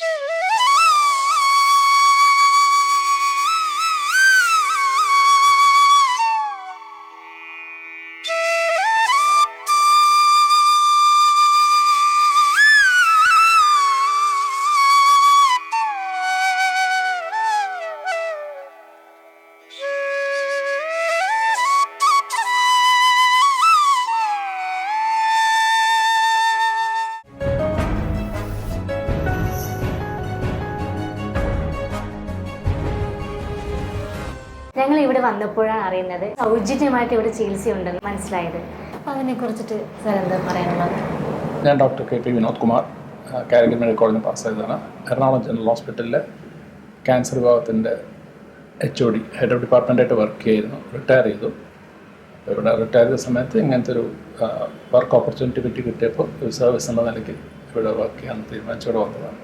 Yeah. വന്നപ്പോഴാണ് അറിയുന്നത്. സൗജന്യമായിട്ട് ഇവിടെ ചികിത്സയുണ്ടെന്ന് മനസ്സിലായത്. അപ്പോൾ അതിനെ കുറിച്ചിട്ട് സാർ എന്താ പറയാനുള്ളത്? ഞാൻ doctor K P Vinod Kumar Calicut medical കോളേജിൽ പാസ് ചെയ്തതാണ് എറണാകുളം ജനറൽ ഹോസ്പിറ്റലിലെ ക്യാൻസർ വിഭാഗത്തിന്റെ H O D head of ഡിപ്പാർട്ട്മെന്റായിട്ട് work ചെയ്യായിരുന്നു. റിട്ടയർ ചെയ്തു. ഇവിടെ റിട്ടയർ ചെയ്ത സമയത്ത് ഇങ്ങനത്തെ ഒരു വർക്ക് ഓപ്പർച്യൂണിറ്റി പറ്റി കിട്ടിയപ്പോൾ ഒരു സർവീസ് എന്ന നിലയ്ക്ക് ഇവിടെ വർക്ക് ചെയ്യാൻ തീരുമാനിച്ചു. ഇവിടെ വന്നതാണ്.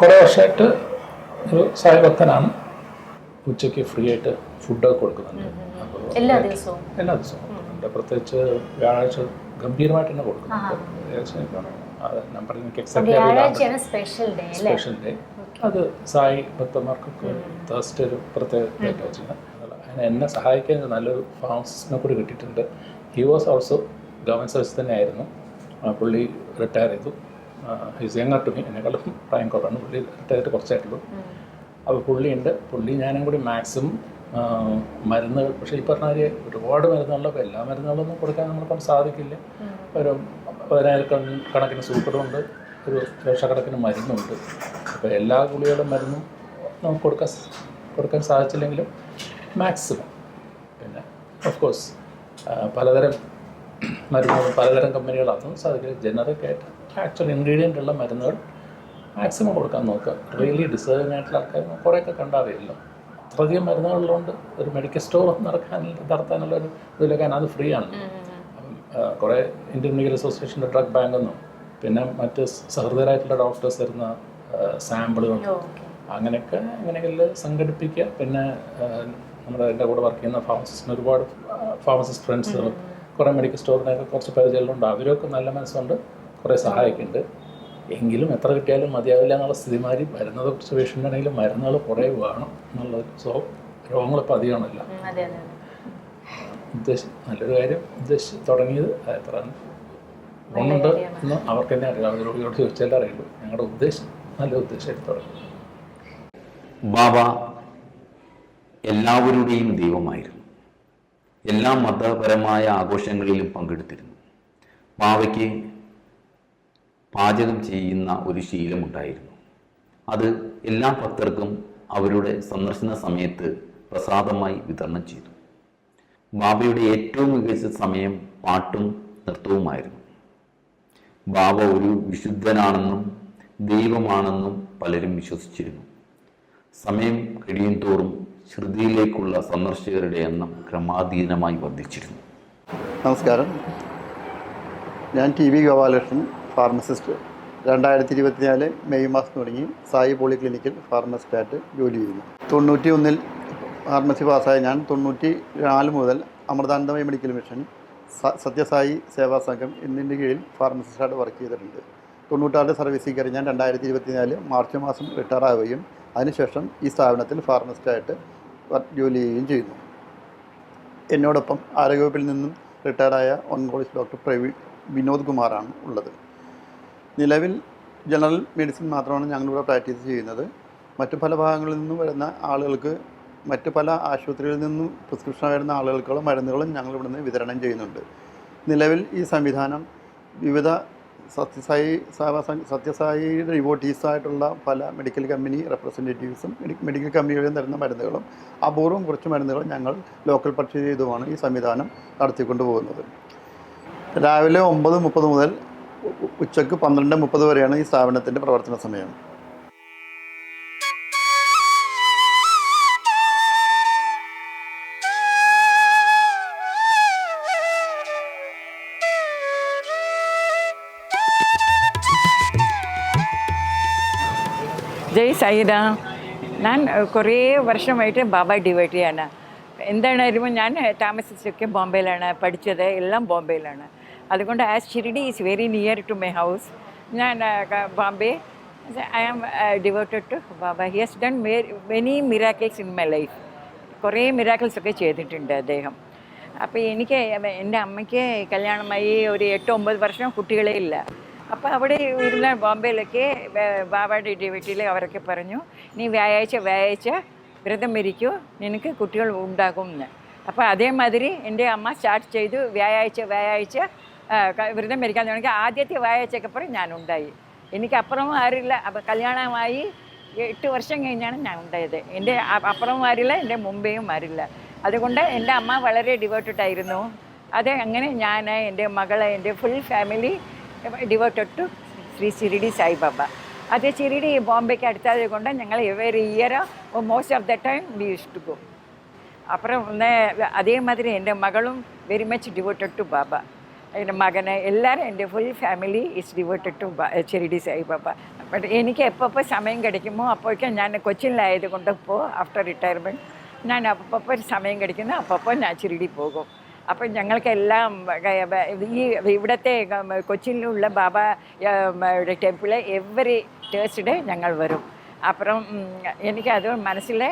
കുറേ വർഷമായിട്ട് ഒരു സായഭക്തനാണ് ഉച്ചയ്ക്ക് ഫ്രീ ആയിട്ട് ഫുഡൊക്കെ കൊടുക്കുന്നുണ്ട്. അപ്പോൾ എല്ലാ ദിവസവും? എല്ലാ ദിവസവും. കൊടുക്കുന്നുണ്ട് പ്രത്യേകിച്ച് വ്യാഴാഴ്ച ഗംഭീരമായിട്ട് തന്നെ കൊടുക്കുന്നുണ്ട്. എക്സാക്ട് സ്പെഷ്യൽ ഡേ അത് സായി ഭക്തന്മാർക്കൊക്കെ തേഴ്സ്ഡേ ഒരു പ്രത്യേക ഡേറ്റ് വെച്ചാൽ അതിനെ എന്നെ സഹായിക്കാൻ നല്ലൊരു ഫാമസിനെ കൂടി കിട്ടിയിട്ടുണ്ട്. He was also government service തന്നെ ആയിരുന്നു. ആ, പുള്ളി റിട്ടയർ ചെയ്തു. ഹിസ് യങ്ങർ ടു മീ എന്നെക്കാളും പ്രായം കുറവാണ്. പുള്ളി റിട്ടയർ ചെയ്തിട്ട് കുറച്ചായിട്ടുള്ളൂ. അപ്പോൾ പുള്ളിയുണ്ട്. പുള്ളി ഞാനും കൂടി മാക്സിമം മരുന്നുകൾ പക്ഷേ ഈ പറഞ്ഞ മാതിരി ഒരുപാട് മരുന്നുകളിലൊക്കെ എല്ലാ മരുന്നുകളൊന്നും കൊടുക്കാൻ നമ്മളിപ്പം സാധിക്കില്ല. ഒരു പതിനായിരം കണക്കിന് സൂപ്പറുണ്ട് ഒരു ലക്ഷക്കണക്കിന് മരുന്നുണ്ട്. അപ്പോൾ എല്ലാ ഗുളികളും മരുന്നും നമുക്ക് കൊടുക്കാൻ കൊടുക്കാൻ സാധിച്ചില്ലെങ്കിലും മാക്സിമം. പിന്നെ ഓഫ് കോഴ്സ് പലതരം മരുന്നുകൾ പലതരം കമ്പനികൾ അതും സാധിക്കില്ല. ജനറിക് ആയിട്ട് ആക്ച്വൽ ഇൻഗ്രീഡിയന്റ് ഉള്ള മരുന്നുകൾ മാക്സിമം കൊടുക്കാൻ നോക്കുക. റിയലി ഡിസേർവിംഗ് ആയിട്ടുള്ള ആൾക്കാർ കുറേയൊക്കെ കണ്ടറിയില്ലോ അത്രയധികം മരുന്നുകളുള്ളതുകൊണ്ട് ഒരു മെഡിക്കൽ സ്റ്റോർ നടക്കാൻ നടത്താനുള്ള ഒരു ഇതിലൊക്കെ അത് ഫ്രീ ആണ്. കുറേ ഇന്ത്യൻ മെഡിക്കൽ അസോസിയേഷന്റെ ഡ്രഗ് ബാങ്ക് എന്നും പിന്നെ മറ്റ് സഹൃദയരായിട്ടുള്ള ഡോക്ടേഴ്സ് തരുന്ന സാമ്പിളുകൾ അങ്ങനെയൊക്കെ എങ്ങനെയെങ്കിലും സംഘടിപ്പിക്കുക. പിന്നെ നമ്മുടെ എന്റെ കൂടെ വർക്ക് ചെയ്യുന്ന ഫാർമസിസ്റ്റിന് ഒരുപാട് ഫാർമസിസ്റ്റ് ഫ്രണ്ട്സുകളും കുറേ മെഡിക്കൽ സ്റ്റോറിനൊക്കെ കുറച്ച് പരിചയമുണ്ട്. അവരൊക്കെ നല്ല മനസ്സുകൊണ്ട് കുറേ സഹായിക്കുന്നുണ്ട്. എങ്കിലും എത്ര കിട്ടിയാലും മതിയാവില്ല എന്നുള്ള സ്ഥിതി മാറി മരുന്നത് കുറച്ച് പേഷ്യന്റ് ആണെങ്കിലും മരുന്നുകൾ കുറേ വേണം എന്നുള്ളത് സോ രോഗങ്ങളിപ്പോൾ അധികമാണല്ലോ. അതെ അതെ അതെ. ഉദ്ദേശം നല്ലൊരു കാര്യം ഉദ്ദേശിച്ച് തുടങ്ങിയത് അത് എത്ര ഗുണമുണ്ട് എന്ന് അവർക്ക് തന്നെ അറിയാം രോഗികളോട് രോഗിയോട് ചോദിച്ചാലേ അറിയുള്ളൂ. ഞങ്ങളുടെ ഉദ്ദേശം നല്ല ഉദ്ദേശമായിട്ട് തുടങ്ങി. ബാബ എല്ലാവരുടെയും ദൈവമായിരുന്നു. എല്ലാ മതപരമായ ആഘോഷങ്ങളിലും പങ്കെടുത്തിരുന്നു. ബാവയ്ക്ക് പാചകം ചെയ്യുന്ന ഒരു ശീലമുണ്ടായിരുന്നു അത് എല്ലാ ഭക്തർക്കും അവരുടെ സന്ദർശന സമയത്ത് പ്രസാദമായി വിതരണം ചെയ്തു. ബാബയുടെ ഏറ്റവും മികച്ച സമയം പാട്ടും നൃത്തവുമായിരുന്നു. ബാബ ഒരു വിശുദ്ധനാണെന്നും ദൈവമാണെന്നും പലരും വിശ്വസിച്ചിരുന്നു. സമയം കഴിയും തോറും ശ്രുതിയിലേക്കുള്ള സന്ദർശകരുടെ എണ്ണം ക്രമാതീതമായി വർദ്ധിച്ചിരുന്നു. നമസ്കാരം. ഞാൻ ടി വി ഗോപാലകൃഷ്ണൻ. ഫാർമസിസ്റ്റ്. രണ്ടായിരത്തി ഇരുപത്തിനാല് മെയ് മാസം തുടങ്ങി സായി പോളിക്ലിനിക്കിൽ ഫാർമസിസ്റ്റായിട്ട് ജോലി ചെയ്യുന്നു. തൊണ്ണൂറ്റി ഒന്നിൽ ഫാർമസി പാസ്സായ ഞാൻ തൊണ്ണൂറ്റി നാല് മുതൽ അമൃതാനന്ദമയ മെഡിക്കൽ മിഷൻ സത്യസായി സേവാ സംഘം എന്നിന്റെ കീഴിൽ ഫാർമസിസ്റ്റായിട്ട് വർക്ക് ചെയ്തിട്ടുണ്ട്. തൊണ്ണൂറ്റാറ് സർവീസിൽ കയറി ഞാൻ രണ്ടായിരത്തി ഇരുപത്തിനാല് മാർച്ച് മാസം റിട്ടയർ ആവുകയും അതിനുശേഷം ഈ സ്ഥാപനത്തിൽ ഫാർമസിസ്റ്റായിട്ട് ജോലി ചെയ്യുകയും ചെയ്യുന്നു. എന്നോടൊപ്പം ആരോഗ്യവകുപ്പിൽ നിന്നും റിട്ടയർഡായ ഓൺകോളജ് ഡോക്ടർ പ്രവീൺ വിനോദ് കുമാറാണ് ഉള്ളത്. നിലവിൽ ജനറൽ മെഡിസിൻ മാത്രമാണ് ഞങ്ങളിവിടെ പ്രാക്ടീസ് ചെയ്യുന്നത്. മറ്റു പല ഭാഗങ്ങളിൽ നിന്നും വരുന്ന ആളുകൾക്ക് മറ്റു പല ആശുപത്രികളിൽ നിന്നും പ്രിസ്ക്രിപ്ഷൻ വരുന്ന ആളുകൾക്കുള്ള മരുന്നുകളും ഞങ്ങൾ ഇവിടുന്ന് വിതരണം ചെയ്യുന്നുണ്ട്. നിലവിൽ ഈ സംവിധാനം വിവിധ സത്യസായി സത്യസായി റിവോട്ടീസായിട്ടുള്ള പല മെഡിക്കൽ കമ്പനി റെപ്രസെന്റേറ്റീവ്സും മെഡിക്കൽ കമ്പനികളിൽ തരുന്ന മരുന്നുകളും അപൂർവം കുറച്ച് മരുന്നുകളും ഞങ്ങൾ ലോക്കൽ പർച്ചേസ് ചെയ്തുമാണ് ഈ സംവിധാനം നടത്തിക്കൊണ്ടുപോകുന്നത്. രാവിലെ ഒമ്പത് മുപ്പത് മുതൽ ഉ- ഉ- ഉച്ചയ്ക്ക് പന്ത്രണ്ട് മുപ്പത് വരെയാണ് ഈ സ്ഥാപനത്തിന്റെ പ്രവർത്തന സമയം. ജയ് സൈദ ഞാൻ കുറേ വർഷമായിട്ട് ബാബ ഡിവൈറ്റിയാണ് എന്താണായിരുന്നു ഞാൻ താമസിച്ചൊക്കെ ബോംബെയിലാണ് പഠിച്ചത് എല്ലാം ബോംബെയിലാണ്. അതുകൊണ്ട് as Shirdi is very near to my house ഞാൻ Bombay. I am devoted to Baba. He has done many miracles in my life കുറേ മിറാക്കിൾസ് ഒക്കെ ചെയ്തിട്ടുണ്ട് അദ്ദേഹം. അപ്പോൾ എനിക്ക് എന്റെ അമ്മയ്ക്ക് കല്യാണമായി ഒരു എട്ട് ഒമ്പത് വർഷം കുട്ടികളേ ഇല്ല. അപ്പോൾ അവിടെ ഇരുന്ന ബോംബെയിലൊക്കെ ബാബയുടെ വീട്ടിൽ അവരൊക്കെ പറഞ്ഞു നീ വ്യാഴാഴ്ച വ്യാഴാഴ്ച വ്രതം വരിക്കൂ നിനക്ക് കുട്ടികൾ ഉണ്ടാകും എന്ന്. അപ്പോൾ അതേമാതിരി എന്റെ അമ്മ സ്റ്റാർട്ട് ചെയ്തു വ്യാഴാഴ്ച വ്യാഴാഴ്ച വ്രതം മരിക്കാൻ തുടങ്ങി ആദ്യത്തെ വായച്ചക്കപ്പുറം ഞാനുണ്ടായി. എനിക്കപ്പുറം ആരില്ല അപ്പം കല്യാണമായി എട്ട് വർഷം കഴിഞ്ഞാണ് ഞാൻ ഉണ്ടായത് എന്റെ അപ്പുറം മാരില്ല എന്റെ മുമ്പേയും മാരില്ല അതുകൊണ്ട് എന്റെ അമ്മ വളരെ ഡിവോട്ടഡായിരുന്നു അത് അങ്ങനെ ഞാൻ എന്റെ മകളെ എന്റെ full family devoted to Shri Shirdi Saibaba അത് ചിരിഡി ബോംബെക്ക് അടുത്തത് കൊണ്ട് ഞങ്ങൾ every year most of the time we use to go അപ്പുറം അതേമാതിരി എന്റെ മകളും very much devoted to Baba. എന്റെ മകന് എല്ലാവരും എന്റെ full family is devoted to ചെറിയ സായി പാപ്പ ബട്ട് എനിക്ക് എപ്പോൾ സമയം കിടക്കുമോ അപ്പോഴേക്കും ഞാൻ കൊച്ചിനിലായത് കൊണ്ട് ഇപ്പോൾ ആഫ്റ്റർ റിട്ടയർമെന്റ് ഞാൻ അപ്പോൾ സമയം കിടക്കുന്നു അപ്പപ്പോൾ ഞാൻ ചിരിടി പോകും. അപ്പം ഞങ്ങൾക്കെല്ലാം ഈ ഇവിടുത്തെ കൊച്ചിയിലുള്ള ബാബ ടെമ്പിൾ എവറി ടേഴ്സ്ഡേ ഞങ്ങൾ വരും. അപ്പുറം എനിക്കത് മനസ്സിലെ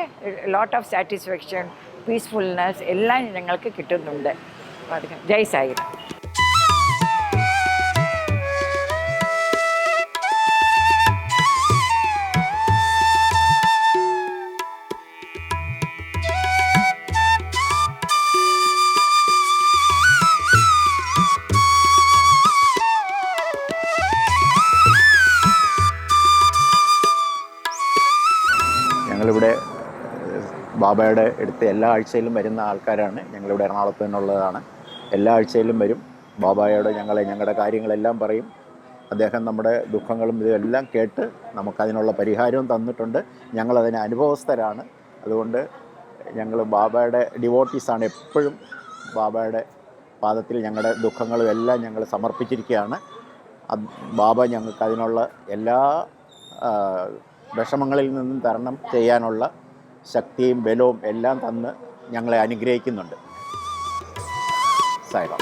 ലോട്ട് ഓഫ് സാറ്റിസ്ഫാക്ഷൻ പീസ്ഫുൾനെസ് എല്ലാം ഞങ്ങൾക്ക് കിട്ടുന്നുണ്ട്. ജയ് സായി. ബാബയുടെ അടുത്ത് എല്ലാ ആഴ്ചയിലും വരുന്ന ആൾക്കാരാണ് ഞങ്ങളിവിടെ എറണാകുളത്ത് നിന്നുള്ളതാണ്. എല്ലാ ആഴ്ചയിലും വരും. ബാബായോട് ഞങ്ങളെ ഞങ്ങളുടെ കാര്യങ്ങളെല്ലാം പറയും. അദ്ദേഹം നമ്മുടെ ദുഃഖങ്ങളും ഇതെല്ലാം കേട്ട് നമുക്കതിനുള്ള പരിഹാരവും തന്നിട്ടുണ്ട്. ഞങ്ങളതിന് അനുഭവസ്ഥരാണ്. അതുകൊണ്ട് ഞങ്ങൾ ബാബയുടെ ഡിവോട്ടീസാണ് എപ്പോഴും ബാബയുടെ പാദത്തിൽ ഞങ്ങളുടെ ദുഃഖങ്ങളും എല്ലാം ഞങ്ങൾ സമർപ്പിച്ചിരിക്കുകയാണ്. ബാബ ഞങ്ങൾക്ക് അതിനുള്ള എല്ലാ വിഷമങ്ങളിൽ നിന്നും തരണം ചെയ്യാനുള്ള ശക്തിയും ബലവും എല്ലാം തന്ന് ഞങ്ങളെ അനുഗ്രഹിക്കുന്നുണ്ട്. സായിബാബ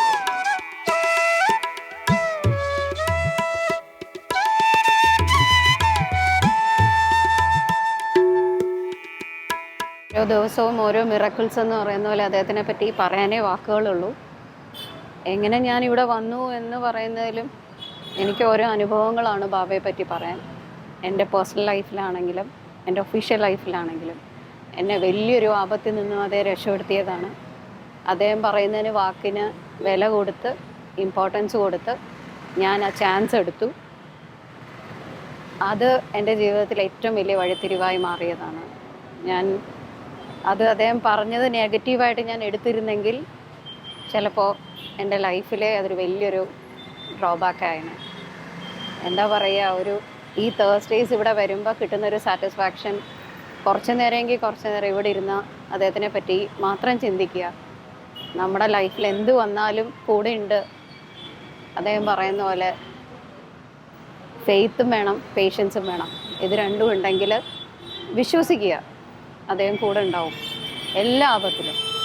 ഓരോ ദിവസവും ഓരോ മിറക്കിൾസ് എന്ന് പറയുന്ന പോലെ അദ്ദേഹത്തിനെ പറ്റി പറയാനേ വാക്കുകളുള്ളൂ. എങ്ങനെ ഞാൻ ഇവിടെ വന്നു എന്ന് പറയുന്നതിലും എനിക്ക് ഓരോ അനുഭവങ്ങളാണ് ബാബയെ പറ്റി പറയാൻ. എന്റെ പേഴ്സണൽ ലൈഫിലാണെങ്കിലും എന്റെ ഒഫീഷ്യൽ ലൈഫിലാണെങ്കിലും എന്നെ വലിയൊരു ആപത്തിൽ നിന്നും അതേ രക്ഷപ്പെടുത്തിയതാണ്. അദ്ദേഹം പറയുന്നതിന് വാക്കിന് വില കൊടുത്ത് ഇമ്പോർട്ടൻസ് കൊടുത്ത് ഞാൻ ആ ചാൻസ് എടുത്തു. അത് എന്റെ ജീവിതത്തിൽ ഏറ്റവും വലിയ വഴിത്തിരിവായി മാറിയതാണ്. ഞാൻ അത് അദ്ദേഹം പറഞ്ഞത് നെഗറ്റീവായിട്ട് ഞാൻ എടുത്തിരുന്നെങ്കിൽ ചിലപ്പോൾ എന്റെ ലൈഫിലെ അതൊരു വലിയൊരു ഡ്രോബാക്ക് ആയിരുന്നു എന്താ പറയുക ഒരു ഈ തേഴ്സ്ഡേയ്സ് ഇവിടെ വരുമ്പോൾ കിട്ടുന്നൊരു സാറ്റിസ്ഫാക്ഷൻ കുറച്ച് നേരമെങ്കിൽ കുറച്ച് നേരം ഇവിടെ ഇരുന്ന അദ്ദേഹത്തിനെ പറ്റി മാത്രം ചിന്തിക്കുക. നമ്മുടെ ലൈഫിൽ എന്ത് വന്നാലും കൂടെ ഉണ്ട്. അദ്ദേഹം പറയുന്ന പോലെ ഫെയ്ത്തും വേണം പേഷ്യൻസും വേണം. ഇത് രണ്ടും ഉണ്ടെങ്കിൽ വിശ്വസിക്കുക. അദ്ദേഹം കൂടെ ഉണ്ടാവും. എല്ലാ ആപത്തിലും.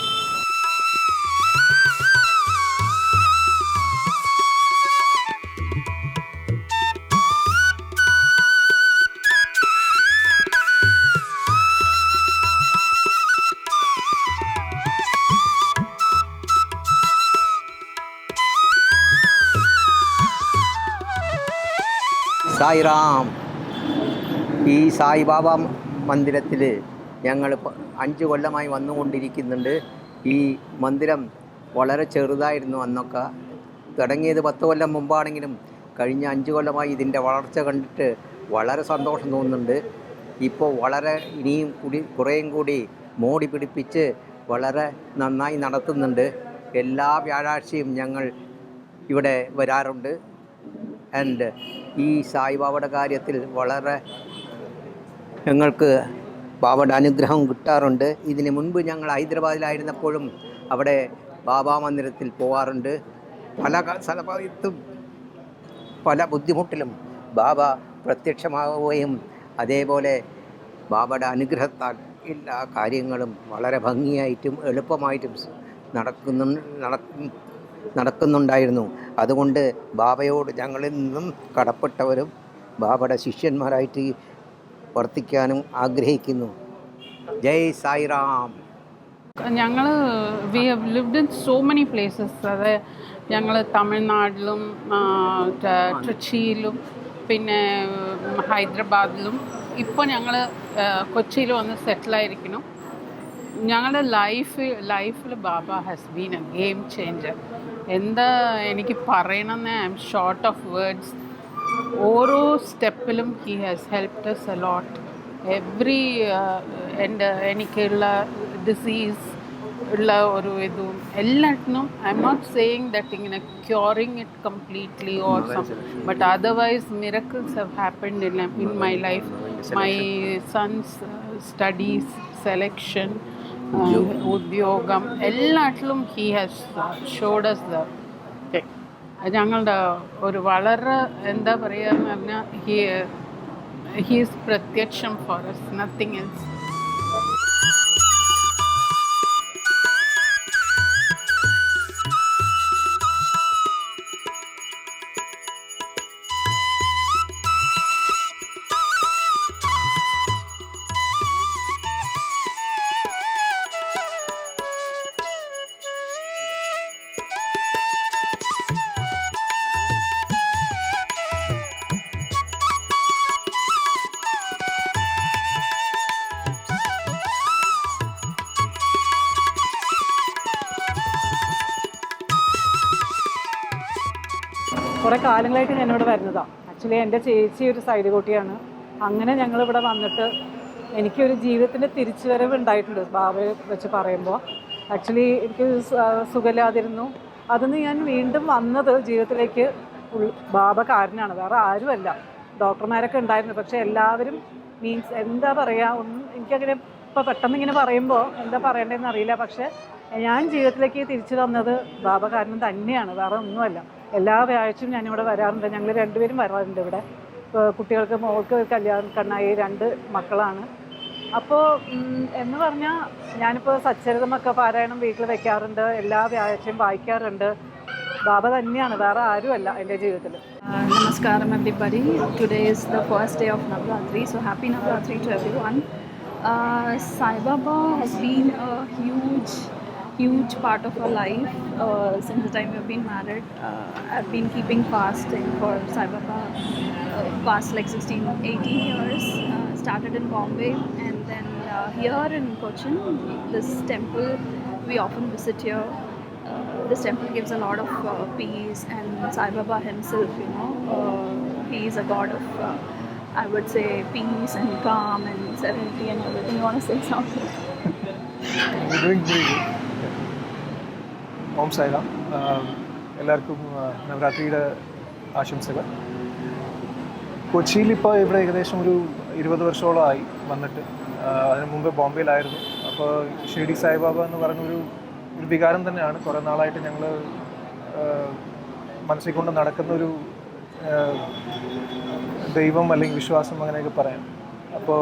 സായിറാം. ഈ സായിബാബ മന്ദിരത്തിൽ ഞങ്ങൾ അഞ്ച് കൊല്ലമായി വന്നുകൊണ്ടിരിക്കുന്നുണ്ട്. ഈ മന്ദിരം വളരെ ചെറുതായിരുന്നു അന്നൊക്കെ. തുടങ്ങിയത് പത്ത് കൊല്ലം മുമ്പാണെങ്കിലും കഴിഞ്ഞ അഞ്ച് കൊല്ലമായി ഇതിന്റെ വളർച്ച കണ്ടിട്ട് വളരെ സന്തോഷം തോന്നുന്നുണ്ട്. ഇപ്പോൾ വളരെ ഇനിയും കൂടി കുറേയും കൂടി മോടി പിടിപ്പിച്ച് വളരെ നന്നായി നടത്തുന്നുണ്ട്. എല്ലാ വ്യാഴാഴ്ചയും ഞങ്ങൾ ഇവിടെ വരാറുണ്ട്. ആൻഡ് ഈ സായിബാബയുടെ കാര്യത്തിൽ വളരെ ഞങ്ങൾക്ക് ബാബയുടെ അനുഗ്രഹം കിട്ടാറുണ്ട്. ഇതിന് മുൻപ് ഞങ്ങൾ ഹൈദരാബാദിലായിരുന്നപ്പോഴും അവിടെ ബാബാ മന്ദിരത്തിൽ പോവാറുണ്ട്. പല സ്ഥലത്തും പല ബുദ്ധിമുട്ടിലും ബാബ പ്രത്യക്ഷമാവുകയും അതേപോലെ ബാബയുടെ അനുഗ്രഹത്താൽ എല്ലാ കാര്യങ്ങളും വളരെ ഭംഗിയായിട്ടും എളുപ്പമായിട്ടും നടക്കുന്നു നടക്കും നടക്കുന്നുണ്ടായിരുന്നു. അതുകൊണ്ട് ബാബയോട് ഞങ്ങളിൽ നിന്നും കടപ്പെട്ടവരും ബാബയുടെ ശിഷ്യന്മാരായിട്ട് വർത്തിക്കാനും ആഗ്രഹിക്കുന്നു. ജയ് സായിറാം. ഞങ്ങൾ we have lived in so many places അത് ഞങ്ങൾ തമിഴ്നാട്ടിലും ട്രിച്ചിയിലും പിന്നെ ഹൈദരാബാദിലും. ഇപ്പോൾ ഞങ്ങൾ കൊച്ചിയിൽ വന്ന് സെറ്റിലായിരിക്കണം ഞങ്ങളുടെ ലൈഫ് ലൈഫിൽ Baba has been a game changer എന്താ എനിക്ക് പറയണമെന്ന് I am short of words. ഓരോ സ്റ്റെപ്പിലും he has helped us a lot every എന്റെ എനിക്കുള്ള ഡിസീസ് ഉള്ള ഒരു ഇതും എല്ലാറ്റിനും I am not saying that ഇങ്ങനെ curing it completely or some but otherwise miracles have happened in in my life my son's studies selection ഉദ്യോഗം. എല്ലാറ്റിലും he has showed the ഞങ്ങളുടെ ഒരു വളരെ എന്താ പറയുക എന്ന് പറഞ്ഞാൽ ഹി ഹീസ് പ്രത്യക്ഷം ഫോർ എസ് നത്തിങ് എൽസ് കുറേ ഞാൻ ഞാനിവിടെ വരുന്നതാണ് ആക്ച്വലി എന്റെ ചേച്ചി ഒരു സൈഡ് കുട്ടിയാണ്. അങ്ങനെ ഞങ്ങളിവിടെ വന്നിട്ട് എനിക്കൊരു ജീവിതത്തിന്റെ തിരിച്ചുവരവ് ഉണ്ടായിട്ടുണ്ട് ബാബയെ വെച്ച് പറയുമ്പോൾ. ആക്ച്വലി എനിക്ക് സുഖമില്ലാതിരുന്നു. അതിന്ന് ഞാൻ വീണ്ടും വന്നത് ജീവിതത്തിലേക്ക് ബാബ കാരനാണ് വേറെ ആരുമല്ല. ഡോക്ടർമാരൊക്കെ ഉണ്ടായിരുന്നു. പക്ഷേ എല്ലാവരും മീൻസ് എന്താ പറയുക ഒന്നും എനിക്കങ്ങനെ ഇപ്പോൾ പെട്ടെന്ന് ഇങ്ങനെ പറയുമ്പോൾ എന്താ പറയേണ്ടതെന്ന് അറിയില്ല. പക്ഷേ ഞാൻ ജീവിതത്തിലേക്ക് തിരിച്ചു തന്നത് ബാബ കാരണം തന്നെയാണ്. വേറെ ഒന്നുമല്ല. എല്ലാ വ്യാഴ്ചയും ഞാനിവിടെ വരാറുണ്ട്. ഞങ്ങൾ രണ്ടുപേരും വരാറുണ്ട് ഇവിടെ. കുട്ടികൾക്ക് മോൾക്ക് കല്യാണം കണ്ണായി രണ്ട് മക്കളാണ്. അപ്പോൾ എന്ന് പറഞ്ഞാൽ ഞാനിപ്പോൾ സച്ചരിതമൊക്കെ പാരായണം വീട്ടിൽ വെക്കാറുണ്ട്. എല്ലാ വ്യാഴ്ചയും വായിക്കാറുണ്ട്. ബാബ തന്നെയാണ് വേറെ ആരുമല്ല എന്റെ ജീവിതത്തിൽ നമസ്കാരം Namaskaram today is the first day of Navratri so happy Navratri to to one Saibaba has been a a huge, part of our life uh, since the time we've been married. Uh, I've been keeping fasting for Sai Baba uh, past like 16, 18 years. Uh, started in Bombay and then uh, here in Cochin, this temple we often visit here uh, this temple gives a lot of peace and Sai Baba himself, you know, he is a god of, I would say, peace and calm and serenity and everything. You want to say something? We're doing very good. Om Sairam എല്ലാവർക്കും നവരാത്രിയുടെ ആശംസകൾ. കൊച്ചിയിൽ ഇപ്പോൾ ഇവിടെ ഏകദേശം ഒരു ഇരുപത് വർഷമോളമായി വന്നിട്ട്. അതിനു മുമ്പ് ബോംബെയിലായിരുന്നു. അപ്പോൾ ഷിർഡി സായിബാബ എന്ന് പറഞ്ഞൊരു ഒരു വികാരം തന്നെയാണ്. കുറേ നാളായിട്ട് ഞങ്ങൾ മനസ്സിൽ കൊണ്ട് നടക്കുന്നൊരു ദൈവം അല്ലെങ്കിൽ വിശ്വാസം അങ്ങനെയൊക്കെ പറയാം. അപ്പോൾ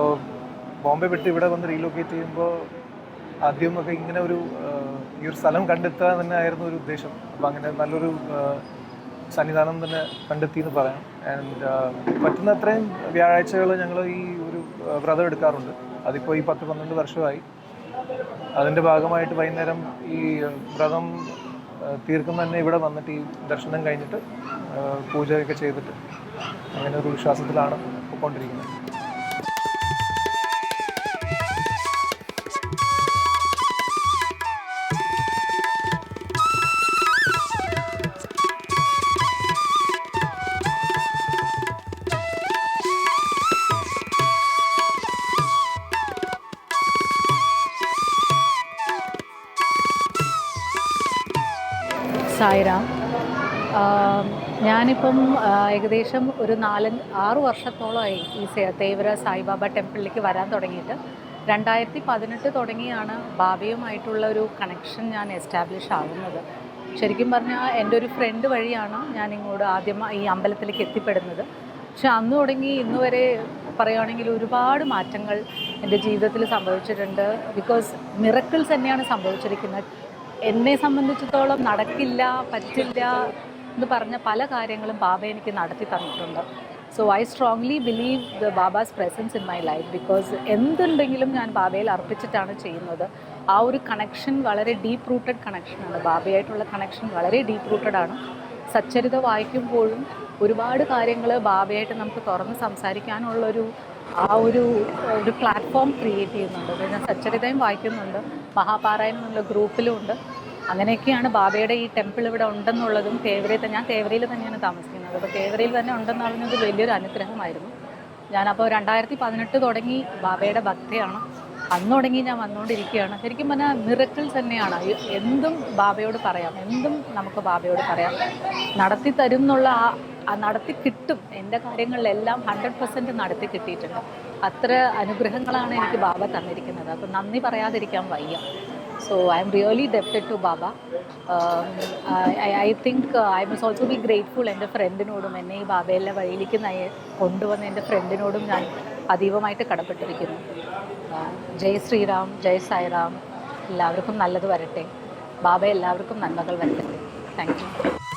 ബോംബെ വിട്ട് ഇവിടെ വന്ന് റീലൊക്കേറ്റ് ചെയ്യുമ്പോൾ ആദ്യമൊക്കെ ഇങ്ങനെ ഒരു ഈ ഒരു സ്ഥലം കണ്ടെത്തുക തന്നെ ആയിരുന്നു ഒരു ഉദ്ദേശം. അപ്പോൾ അങ്ങനെ നല്ലൊരു സന്നിധാനം തന്നെ കണ്ടെത്തി എന്ന് പറയാം. ആൻഡ് പറ്റുന്ന അത്രയും വ്യാഴാഴ്ചകൾ ഞങ്ങൾ ഈ ഒരു വ്രതം എടുക്കാറുണ്ട്. അതിപ്പോൾ ഈ പത്ത് പന്ത്രണ്ട് വർഷമായി. അതിന്റെ ഭാഗമായിട്ട് വൈകുന്നേരം ഈ വ്രതം തീർക്കും തന്നെ ഇവിടെ വന്നിട്ട് ഈ ദർശനം കഴിഞ്ഞിട്ട് പൂജയൊക്കെ ചെയ്തിട്ട് അങ്ങനെ ഒരു വിശ്വാസത്തിലാണ് പോയിക്കൊണ്ടിരിക്കുന്നത് സായിറാം. ആം, ഞാനിപ്പം ഏകദേശം ഒരു നാല് ആറ് വർഷത്തോളമായി ഈ തേവര സായിബാബ ടെമ്പിളിലേക്ക് വരാൻ തുടങ്ങിയിട്ട്. രണ്ടായിരത്തി പതിനെട്ട് തുടങ്ങിയാണ് ബാബയുമായിട്ടുള്ള ഒരു കണക്ഷൻ ഞാൻ എസ്റ്റാബ്ലിഷ് ആകുന്നത് ശരിക്കും പറഞ്ഞാൽ എന്റെ ഒരു ഫ്രണ്ട് വഴിയാണ് ഞാൻ ഇങ്ങോട്ട് ആദ്യം ഈ അമ്പലത്തിലേക്ക് എത്തിപ്പെടുന്നത്. പക്ഷെ അന്ന് തുടങ്ങി ഇന്ന് വരെ പറയുകയാണെങ്കിൽ ഒരുപാട് മാറ്റങ്ങൾ എന്റെ ജീവിതത്തിൽ സംഭവിച്ചിട്ടുണ്ട്. ബിക്കോസ് മിറക്കിൾസ് തന്നെയാണ് സംഭവിച്ചിരിക്കുന്നത്. എന്നെ സംബന്ധിച്ചിടത്തോളം നടക്കില്ല പറ്റില്ല എന്ന് പറഞ്ഞ പല കാര്യങ്ങളും ബാബ എനിക്ക് നടത്തി തന്നിട്ടുണ്ട്. So I strongly believe the Baba's presence in my life because എന്തുണ്ടെങ്കിലും ഞാൻ ബാബയിൽ അർപ്പിച്ചിട്ടാണ് ചെയ്യുന്നത്. ആ ഒരു കണക്ഷൻ വളരെ ഡീപ്പ് റൂട്ടഡ് കണക്ഷനാണ് ബാബയായിട്ടുള്ള കണക്ഷൻ വളരെ ഡീപ്പ് റൂട്ടഡ് ആണ്. സച്ചരിത വായിക്കുമ്പോഴും ഒരുപാട് കാര്യങ്ങൾ ബാബയായിട്ട് നമുക്ക് തുറന്ന് സംസാരിക്കാനുള്ളൊരു ആ ഒരു ഒരു പ്ലാറ്റ്ഫോം ക്രിയേറ്റ് ചെയ്യുന്നുണ്ട്. ഞാൻ സച്ചരിതയും വായിക്കുന്നുണ്ട്. മഹാപാരായണം എന്നുള്ള ഗ്രൂപ്പിലും ഉണ്ട് അങ്ങനെയൊക്കെയാണ് ബാബയുടെ ഈ ടെമ്പിൾ ഇവിടെ ഉണ്ടെന്നുള്ളതും തേവരയിൽ ഞാൻ തേവരയിൽ തന്നെയാണ് താമസിക്കുന്നത്. അപ്പോൾ തേവരയിൽ തന്നെ ഉണ്ടെന്ന് പറഞ്ഞത് വലിയൊരു അനുഗ്രഹമായിരുന്നു. ഞാനപ്പോൾ രണ്ടായിരത്തി പതിനെട്ട് തുടങ്ങി ബാബയുടെ ഭക്തയാണ്. അന്ന് തുടങ്ങി ഞാൻ വന്നുകൊണ്ടിരിക്കുകയാണ്. ശരിക്കും പറഞ്ഞാൽ മിറക്കിൾസ് തന്നെയാണ്. എന്തും ബാബയോട് പറയാം. എന്തും നമുക്ക് ബാബയോട് പറയാം. നടത്തി തരും എന്നുള്ള ആ നടത്തി കിട്ടും. എന്റെ കാര്യങ്ങളിലെല്ലാം ഹൺഡ്രഡ് പെർസെന്റ് നടത്തി കിട്ടിയിട്ടുണ്ട്. അത്ര അനുഗ്രഹങ്ങളാണ് എനിക്ക് ബാബ തന്നിരിക്കുന്നത്. അപ്പം നന്ദി പറയാതിരിക്കാൻ വയ്യ. So I am really debited to Baba. I think I must also be grateful എന്റെ ഫ്രണ്ടിനോടും എന്നെ ഈ ബാബയെല്ലാം വഴിയിലേക്ക് കൊണ്ടുവന്ന എന്റെ ഫ്രണ്ടിനോടും ഞാൻ അതീവമായിട്ട് കടപ്പെട്ടിരിക്കുന്നു. ജയ് ശ്രീറാം ജയ് സായിറാം. എല്ലാവർക്കും നല്ലത് വരട്ടെ. ബാബ എല്ലാവർക്കും നന്മകൾ വരട്ടെ. താങ്ക് യു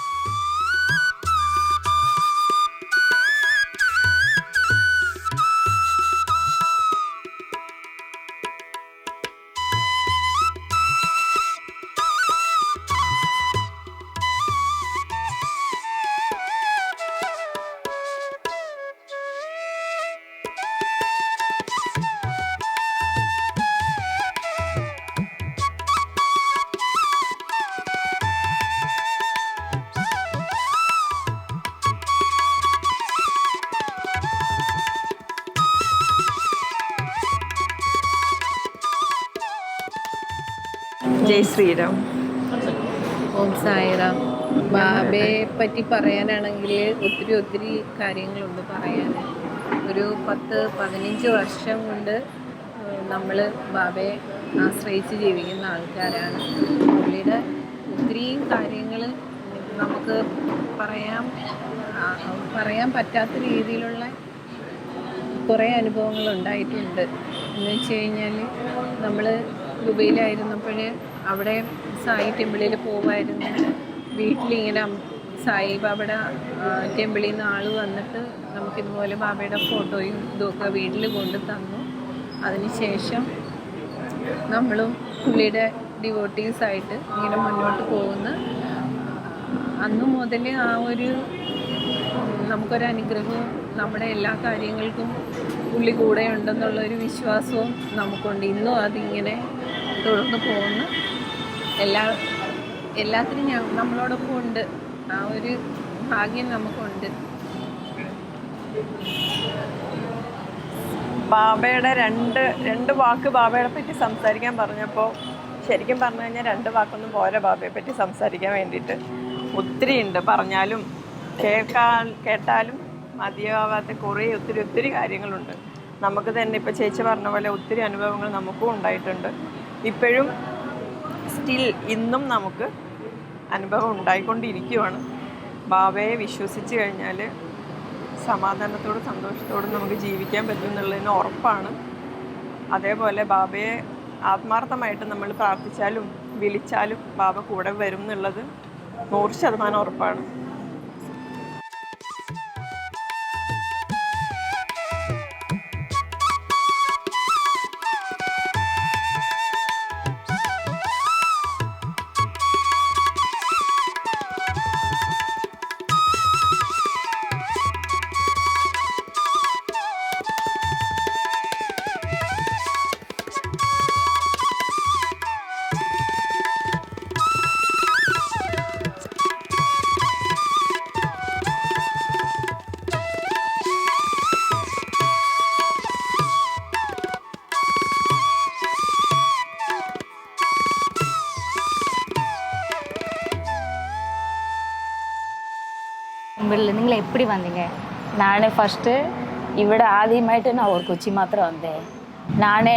ശ്രീറാം ഓം സായിറാം ബാബയെ പറ്റി പറയാനാണെങ്കിൽ ഒത്തിരി ഒത്തിരി കാര്യങ്ങളുണ്ട് പറയാൻ ഒരു പത്ത് പതിനഞ്ച് വർഷം കൊണ്ട് നമ്മൾ ബാബയെ ആശ്രയിച്ച് ജീവിക്കുന്ന ആൾക്കാരാണ്. പുള്ളിയുടെ ഒത്തിരിയും കാര്യങ്ങൾ നമുക്ക് പറയാം പറയാൻ പറ്റാത്ത രീതിയിലുള്ള കുറേ അനുഭവങ്ങൾ ഉണ്ടായിട്ടുണ്ട്. എന്ന് വെച്ച് കഴിഞ്ഞാൽ നമ്മൾ ദുബൈയിലായിരുന്നപ്പോൾ അവിടെ സായി ടെമ്പിളിൽ പോവായിരുന്നു. വീട്ടിലിങ്ങനെ സായി ബാബയുടെ ടെമ്പിളിൽ നിന്ന് ആൾ വന്നിട്ട് നമുക്കിതുപോലെ ബാബയുടെ ഫോട്ടോയും ഇതൊക്കെ വീട്ടിൽ കൊണ്ട് തന്നു. അതിനുശേഷം നമ്മളും പുള്ളിയുടെ ഡിവോട്ടീസ് ആയിട്ട് ഇങ്ങനെ മുന്നോട്ട് പോകുന്ന. അന്ന് മുതൽ ആ ഒരു നമുക്കൊരു അനുഗ്രഹവും നമ്മുടെ എല്ലാ കാര്യങ്ങൾക്കും പുള്ളി കൂടെ ഉണ്ടെന്നുള്ളൊരു വിശ്വാസവും നമുക്കുണ്ട്. ഇന്നും അതിങ്ങനെ തുടർന്ന് പോകുന്ന എല്ലാ എല്ലാത്തിനും ഞാൻ നമ്മളോടൊപ്പം ഉണ്ട്. ആ ഒരു ഭാഗ്യം നമുക്കുണ്ട്. ബാബയുടെ രണ്ട് രണ്ട് വാക്ക് ബാബയെ പറ്റി സംസാരിക്കാൻ പറഞ്ഞപ്പോൾ ശരിക്കും പറഞ്ഞു കഴിഞ്ഞാൽ രണ്ട് വാക്കൊന്നും പോരാ ബാബയെ പറ്റി സംസാരിക്കാൻ വേണ്ടിയിട്ട്. ഒത്തിരി ഉണ്ട്. പറഞ്ഞാലും കേൾക്കാൻ കേട്ടാലും മതിയാവാത്ത കുറേ ഒത്തിരി ഒത്തിരി കാര്യങ്ങളുണ്ട്. നമുക്ക് തന്നെ ഇപ്പോൾ ചേച്ചി പറഞ്ഞ പോലെ ഒത്തിരി അനുഭവങ്ങൾ നമുക്കും ഉണ്ടായിട്ടുണ്ട്. ഇപ്പോഴും സ്റ്റിൽ ഇന്നും നമുക്ക് അനുഭവം ഉണ്ടായിക്കൊണ്ടിരിക്കുവാണ്. ബാബയെ വിശ്വസിച്ച് കഴിഞ്ഞാൽ സമാധാനത്തോടും സന്തോഷത്തോടും നമുക്ക് ജീവിക്കാൻ പറ്റും എന്നുള്ളതിന് ഉറപ്പാണ്. അതേപോലെ ബാബയെ ആത്മാർത്ഥമായിട്ട് നമ്മൾ പ്രാർത്ഥിച്ചാലും വിളിച്ചാലും ബാബ കൂടെ വരും എന്നുള്ളത് നൂറ് ശതമാനം ഉറപ്പാണ്. எப்படி வந்தீங்க? நான் ஃபஸ்ட்டு இவிட ஆதியமாயிட்டு நான் ஒரு கொச்சி மாத்திரம் வந்தேன். நானே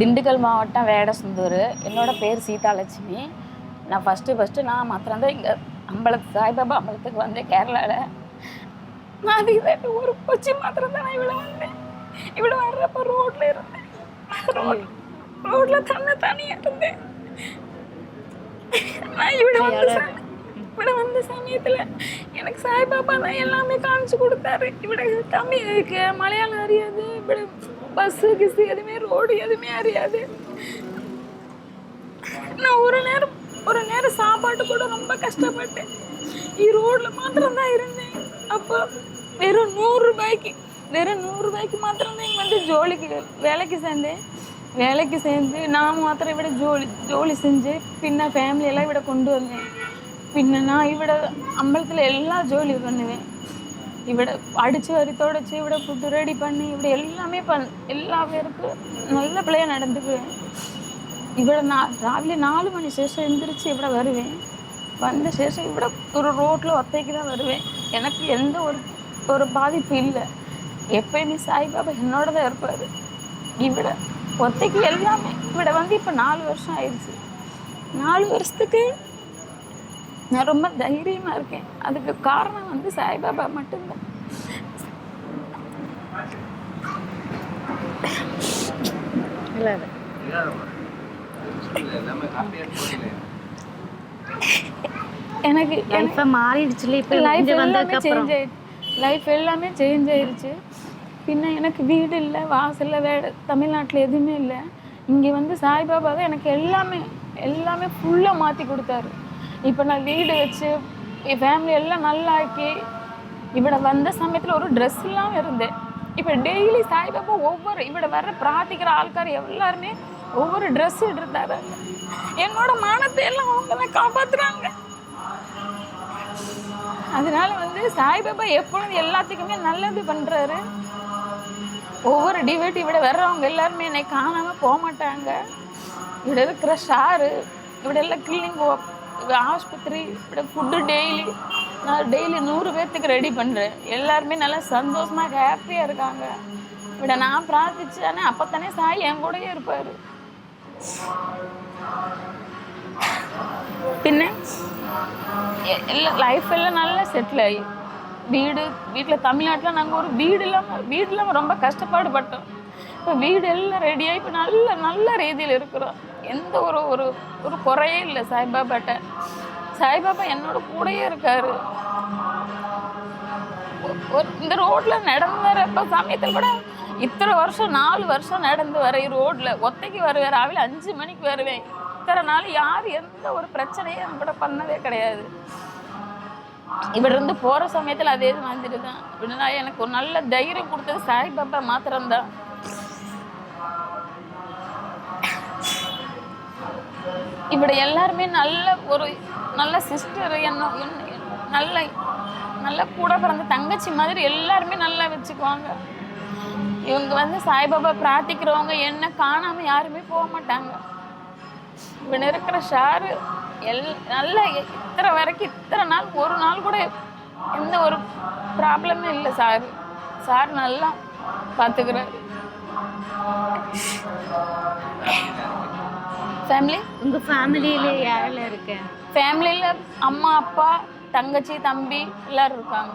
திண்டுக்கல் மாவட்டம் வேடசந்தூர். என்னோட பேர் சீதாலட்சுமி. நான் ஃபஸ்ட்டு ஃபஸ்ட்டு நான் மாத்திரம் தான் இங்கே அம்பலத்து சாய்பாபா அம்பலத்துக்கு வந்தேன் கேரளாவில் நான் அதுக்கு ஒரு கொச்சி மாத்திரம் தான் நான் இவ்வளோ வந்தேன். இவ்வளோ வர்றப்ப ரோட்டில் இருந்தேன். ரோட் ரோட்டில் தன்னை தனியாக இருந்தேன். நான் இவ்வளோ வந்து இவட வந்த சமயத்தில் எனக்கு சாய் பாப்பா தான் எல்லாமே காமிச்சு கொடுத்தாரு. இவட தமிழ் இருக்கு மலையாளம் அறியாது இவட பஸ்ஸு கிஸ்ஸு எதுவுமே ரோடு எதுவுமே அறியாது. நான் ஒரு நேரம் ஒரு நேரம் சாப்பாட்டு கூட ரொம்ப கஷ்டப்பட்டேன். ஈரோடில் மாத்திரம்தான் இருந்தேன். அப்போ வெறும் நூறுரூபாய்க்கு வெறும் நூறுரூபாய்க்கு மாத்திரம்தான் இங்கே வந்து ஜோலிக்கு வேலைக்கு சேர்ந்தேன். வேலைக்கு சேர்ந்து நான் மாத்திரம் விட ஜோலி ஜோலி செஞ்சு பின்ன ஃபேமிலியெல்லாம் விட கொண்டு வந்தேன். பின்ன நான் ഇവിടെ அம்பலத்தில் எல்லா ജോലിയും பண்ணுவேன். ഇവിടെ அடித்து வரி தொடச்சி ഇവിടെ ஃபுட்டு ரெடி பண்ணி ഇവിടെ எல்லாமே பண் எல்லா பேருக்கும் நல்ல பிள்ளையாக நடந்துக்குவேன். இவடை நான் ராவிலே நாலு மணி சேஷம் എந்திരിച്ച് ഇവിടെ வருவேன். வந்த சேஷம் ഇവിടെ ஒரு ரோட்டில் ഒറ്റയ്ക്ക് தான் வருவேன். எனக்கு எந்த ஒரு ஒரு பாதிப்பு இல்லை. எப்பயுமே சாய்பாபா என்னோட தான் இருப்பார். இவிட ஒத்தைக்கு எல்லாமே இவிட வந்து இப்போ நாலு வருஷம் ஆயிடுச்சு. நாலு வருஷத்துக்கு நான் ரொம்ப தைரியமா இருக்கேன். அதுக்கு காரணம் வந்து சாய்பாபா மட்டும்தான். எனக்கு லைஃபை மாறிடுச்சுல இப்போ லைஃப் எல்லாமே சேஞ்ச் ஆயிடுச்சு. லைஃப் எல்லாமே சேஞ்ச் ஆயிடுச்சு பின்ன எனக்கு வீடு இல்லை வாசல்ல வேட தமிழ்நாட்டில் எதுவுமே இல்லை. இங்கே வந்து சாய்பாபா தான் எனக்கு எல்லாமே எல்லாமே ஃபுல்லாக மாற்றி கொடுத்தாரு. இப்போ நான் வீடு வச்சு என் ஃபேமிலி எல்லாம் நல்லாக்கி இவட வந்த சமயத்தில் ஒரு ட்ரெஸ் இல்லாமல் இருந்தேன். இப்போ டெய்லி சாய்பாபா ஒவ்வொரு இவட வர்ற பிரார்த்திக்கிற ஆள்கார் எல்லாருமே ஒவ்வொரு ட்ரெஸ் எடுத்தாரு என்னோட மானத்தை எல்லாம் அவங்க தான் காப்பாத்துறாங்க அதனால வந்து சாய்பாபா எப்பொழுது எல்லாத்துக்குமே நல்லது பண்ணுறாரு ஒவ்வொரு டிவேட் இவிட வர்றவங்க எல்லாருமே என்னை காணாமல் போக மாட்டாங்க இவட இருக்கிற ஷாரு இவிட எல்லாம் ஆஸ்பத்திரி ஃபுட்டு டெய்லி நான் டெய்லி நூறு பேர்த்துக்கு ரெடி பண்ணுறேன் எல்லாருமே நல்லா சந்தோஷமாக ஹாப்பியாக இருக்காங்க. விட நான் பிரார்த்திச்சானே அப்போத்தானே சாய் என் கூடயே இருப்பார். பின்ன? எல்லாம் லைஃப் எல்லாம் நல்லா செட்டில் ஆகி வீடு வீட்டில் தமிழ்நாட்டில் நாங்கள் ஒரு வீடு இல்லாமல் வீடு இல்லாமல் ரொம்ப கஷ்டப்பாடு பட்டோம் இப்போ வீடு எல்லாம் ரெடியாகி இப்போ நல்ல நல்ல ரீதியில் இருக்கிறோம். எந்த ஒரு ஒரு ஒரு குறையே இல்லை. சாய்பாபாட்ட சாய்பாபா என்னோட கூடயே இருக்காரு. ஒரு இந்த ரோட்டில் நடந்து வரப்போ சமயத்தில் கூட இத்தனை வருஷம் நாலு வருஷம் நடந்து வர ரோட்டில் ஒத்தைக்கு வருவேன் ராவில அஞ்சு மணிக்கு வருவேன். இத்தனை நாள் யார் எந்த ஒரு பிரச்சனையும் என் கூட பண்ணதே கிடையாது. இவர் இருந்து போகிற சமயத்தில் அதே மாதிரி தான் அப்படின்னா எனக்கு ஒரு நல்ல தைரியம் கொடுத்தது சாய்பாபா மாத்திரம்தான். இப்படி எல்லாருமே நல்ல ஒரு நல்ல சிஸ்டர் என்ன நல்ல நல்ல கூட பிறந்த தங்கச்சி மாதிரி எல்லாருமே நல்லா வச்சுக்குவாங்க. இவங்க வந்து சாய்பாபா பிரார்த்திக்கிறவங்க என்ன காணாமல் யாருமே போக மாட்டாங்க. இவன் இருக்கிற ஷாரு எல் நல்ல இத்தனை வரைக்கும் இத்தனை நாள் ஒரு நாள் கூட எந்த ஒரு ப்ராப்ளமே இல்லை சார். சார் நல்லா பார்த்துக்கிறார் ஃபேமிலி உங்கள் ஃபேமிலியில் யாரெல்லாம் இருக்கேன் ஃபேமிலியில் அம்மா அப்பா தங்கச்சி தம்பி எல்லாரும் இருக்காங்க.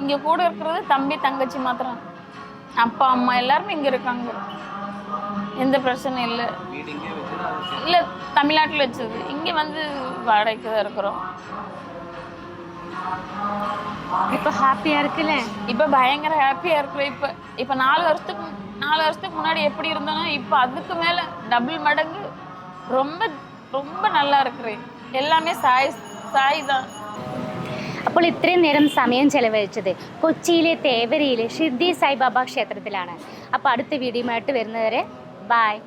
இங்கே கூட இருக்கிறது தம்பி தங்கச்சி மாத்திரம். அப்பா அம்மா எல்லாருமே இங்கே இருக்காங்க. எந்த பிரச்சனையும் இல்லை. இல்லை தமிழ்நாட்டில் வச்சது. இங்கே வந்து வாடகைக்கு தான் இருக்கிறோம். இப்போ ஹாப்பியாக இருக்குல்ல? இப்போ பயங்கர ஹாப்பியாக இருக்கிறோம். இப்போ இப்போ நாலு வருஷத்துக்கு நாலு வருஷத்துக்கு முன்னாடி எப்படி இருந்தோனோ இப்போ அதுக்கு மேலே டபுள் மடங்கு ரொம்ப ரொம்ப நல்லா இருக்கிறேன் எல்லாமே സായ് സായ് தான் അപ്പോൾ ഇത്രയും നേരം സമയം ചെലവഴിച്ചത് കൊച്ചിയിലെ തേവരയിലെ ഷിർദി സായിബാബ ക്ഷേത്രത്തിലാണ് അപ്പോൾ അടുത്ത വീഡിയോയുമായിട്ട് വരുന്നവരെ ബായ്